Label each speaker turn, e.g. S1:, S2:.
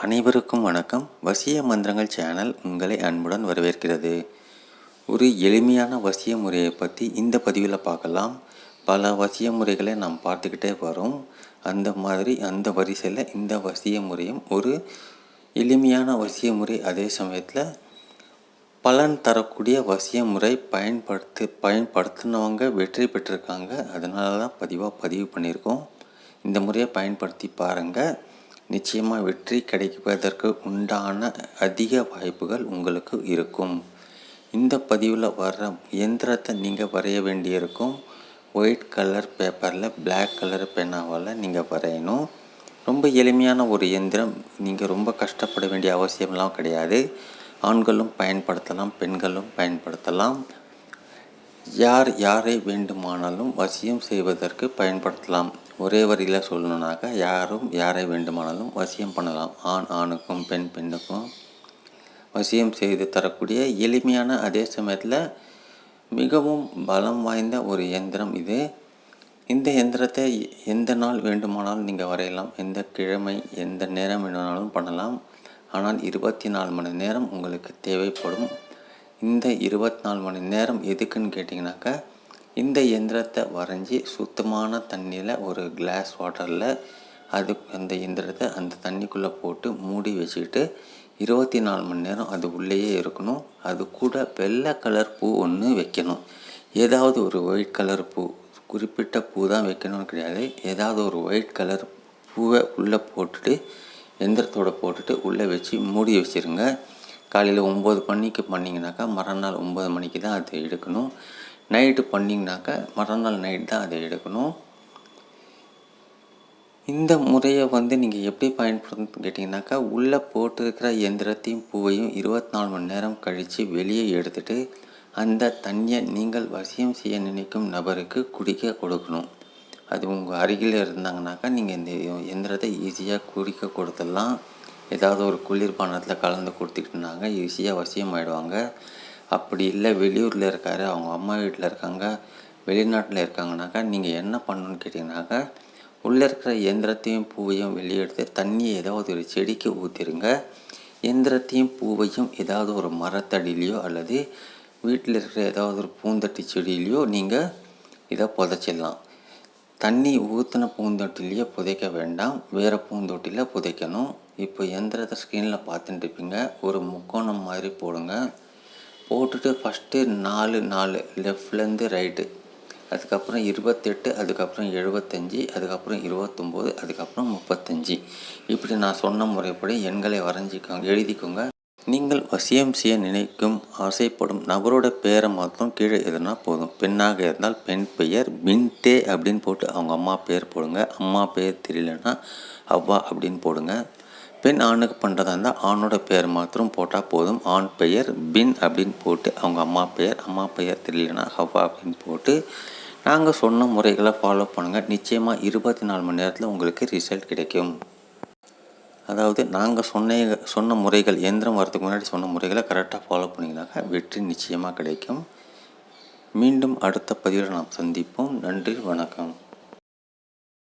S1: அனைவருக்கும் வணக்கம். வசிய மந்திரங்கள் சேனல் உங்களை அன்புடன் வரவேற்கிறது. ஒரு எளிமையான வசிய முறையை பற்றி இந்த பதிவில் பார்க்கலாம். பல வசிய முறைகளை நாம் பார்த்துக்கிட்டே வரோம். அந்த மாதிரி அந்த வரிசையில் இந்த வசிய முறையும் ஒரு எளிமையான வசிய முறை. அதே சமயத்தில் பலன் தரக்கூடிய வசிய முறை பயன்படுத்து பயன்படுத்தினவங்க வெற்றி பெற்றிருக்காங்க. அதனால தான் பதிவாக பதிவு பண்ணியிருக்கோம். இந்த முறையை பயன்படுத்தி பாருங்கள் நிச்சயமாக வெற்றி கிடைப்பதற்கு உண்டான அதிக வாய்ப்புகள் உங்களுக்கு இருக்கும். இந்த பதிவில் வர்ற எந்திரத்தை நீங்கள் வரைய வேண்டியிருக்கும். ஒயிட் கலர் பேப்பரில் பிளாக் கலர் பெனாவால் நீங்கள் வரையணும். ரொம்ப எளிமையான ஒரு இயந்திரம். நீங்கள் ரொம்ப கஷ்டப்பட வேண்டிய அவசியம்லாம் கிடையாது. ஆண்களும் பயன்படுத்தலாம் பெண்களும் பயன்படுத்தலாம். யார் யாரை வேண்டுமானாலும் வசியம் செய்வதற்கு பயன்படுத்தலாம். ஒரே வரியில் சொல்லணுன்னாக்கா யாரும் யாரை வேண்டுமானாலும் வசியம் பண்ணலாம். ஆண் ஆணுக்கும் பெண் பெண்ணுக்கும் வசியம் செய்து தரக்கூடிய எளிமையான அதே சமயத்தில் மிகவும் பலம் வாய்ந்த ஒரு இயந்திரம் இது. இந்த இயந்திரத்தை எந்த நாள் வேண்டுமானாலும் நீங்கள் வரையலாம். எந்த கிழமை எந்த நேரம் வேணுமானாலும் பண்ணலாம். ஆனால் இருபத்தி நாலு மணி நேரம் உங்களுக்கு தேவைப்படும். இந்த இருபத்தி நாலு மணி நேரம் எதுக்குன்னு கேட்டிங்கனாக்கா இந்த இயந்திரத்தை வரைஞ்சி சுத்தமான தண்ணியில் ஒரு கிளாஸ் வாட்டரில் அது அந்த இயந்திரத்தை அந்த தண்ணிக்குள்ளே போட்டு மூடி வச்சுக்கிட்டு இருபத்தி நாலு மணி நேரம் அது உள்ளேயே இருக்கணும். அது கூட வெள்ளை கலர் பூ ஒன்று வைக்கணும். ஏதாவது ஒரு ஒயிட் கலர் பூ குறிப்பிட்ட பூ தான் வைக்கணும்னு கிடையாது. ஏதாவது ஒரு ஒயிட் கலர் பூவை உள்ளே போட்டுட்டு எந்திரத்தோடு போட்டுட்டு உள்ளே வச்சு மூடி வச்சுருங்க. காலையில் ஒம்பது மணிக்கு பண்ணிங்கனாக்கா மறுநாள் ஒம்பது மணிக்கு தான் அது எடுக்கணும். நைட்டு பண்ணிங்கனாக்கா மறுநாள் நைட் தான் அதை எடுக்கணும். இந்த முறையை வந்து நீங்கள் எப்படி பயன்படுத்தணும்னு கேட்டிங்கனாக்கா உள்ளே போட்டிருக்கிற எந்திரத்தையும் பூவையும் இருபத்தி நாலு மணி நேரம் கழித்து வெளியே எடுத்துட்டு அந்த தண்ணியை நீங்கள் வசியம் செய்ய நினைக்கும் நபருக்கு குடிக்க கொடுக்கணும். அது உங்கள் அருகில் இருந்தாங்கனாக்கா நீங்கள் இந்த எந்திரத்தை ஈஸியாக குடிக்க கொடுத்துடலாம். ஏதாவது ஒரு குளிர்பானத்தில் கலந்து கொடுத்துக்கிட்டுனாங்க ஈஸியாக வசியம் ஆகிடுவாங்க அப்படி இல்லை வெளியூரில் இருக்கார் அவங்க அம்மா வீட்டில் இருக்காங்க வெளிநாட்டில் இருக்காங்கனாக்கா நீங்கள் என்ன பண்ணணுன்னு கேட்டிங்கனாக்கா உள்ளே இருக்கிற எந்திரத்தையும் பூவையும் வெளியே எடுத்து தண்ணியை ஏதாவது ஒரு செடிக்கு ஊற்றிருங்க எந்திரத்தையும் பூவையும் ஏதாவது ஒரு மரத்தடியிலையோ அல்லது வீட்டில் இருக்கிற ஏதாவது ஒரு பூந்தட்டி செடியிலையோ நீங்கள் இதை புதைச்சிடலாம். தண்ணி ஊற்றின பூந்தொட்டிலேயே புதைக்க வேண்டாம். வேறு பூந்தொட்டியில் புதைக்கணும். இப்போ எந்திரத்தை ஸ்க்ரீனில் பார்த்துட்டு இருப்பீங்க. ஒரு முக்கோணம் மாதிரி போடுங்க. போட்டுட்டு ஃபஸ்ட்டு நாலு நாலு லெஃப்ட்லேருந்து ரைட்டு அதுக்கப்புறம் இருபத்தெட்டு அதுக்கப்புறம் எழுபத்தஞ்சி அதுக்கப்புறம் இருபத்தொம்போது அதுக்கப்புறம் முப்பத்தஞ்சு. இப்படி நான் சொன்ன முறைப்படி எண்களை வரைஞ்சிக்கோங்க எழுதிக்கோங்க. நீங்கள் வசியம் செய்ய நினைக்கும் ஆசைப்படும் நபரோட பேரை மாத்திரம் கீழே எதுனா போதும். பெண்ணாக இருந்தால் பெண் பெயர் பின்டே அப்படின்னு போட்டு அவங்க அம்மா பேர் போடுங்க. அம்மா பேர் தெரியலன்னா அவ்வா அப்படின்னு போடுங்க. பெண் ஆணுக்கு பண்ணுறதா இருந்தால் ஆணோட பெயர் மாத்திரம் போட்டால் போதும். ஆண் பெயர் பின் அப்படின்னு போட்டு அவங்க அம்மா பெயர் அம்மா பெயர் தெரியலனா ஹவ்வா அப்படின்னு போட்டு நாங்கள் சொன்ன முறைகளை ஃபாலோ பண்ணுங்கள் நிச்சயமாக இருபத்தி நாலு மணி நேரத்தில் உங்களுக்கு ரிசல்ட் கிடைக்கும். அதாவது நாங்கள் சொன்ன சொன்ன முறைகள் எந்திரம் வரதுக்கு முன்னாடி சொன்ன முறைகளை கரெக்டாக ஃபாலோ பண்ணிங்கனாக்கா வெற்றி நிச்சயமாக கிடைக்கும். மீண்டும் அடுத்த பதிவில் நாம் சந்திப்போம். நன்றி வணக்கம்.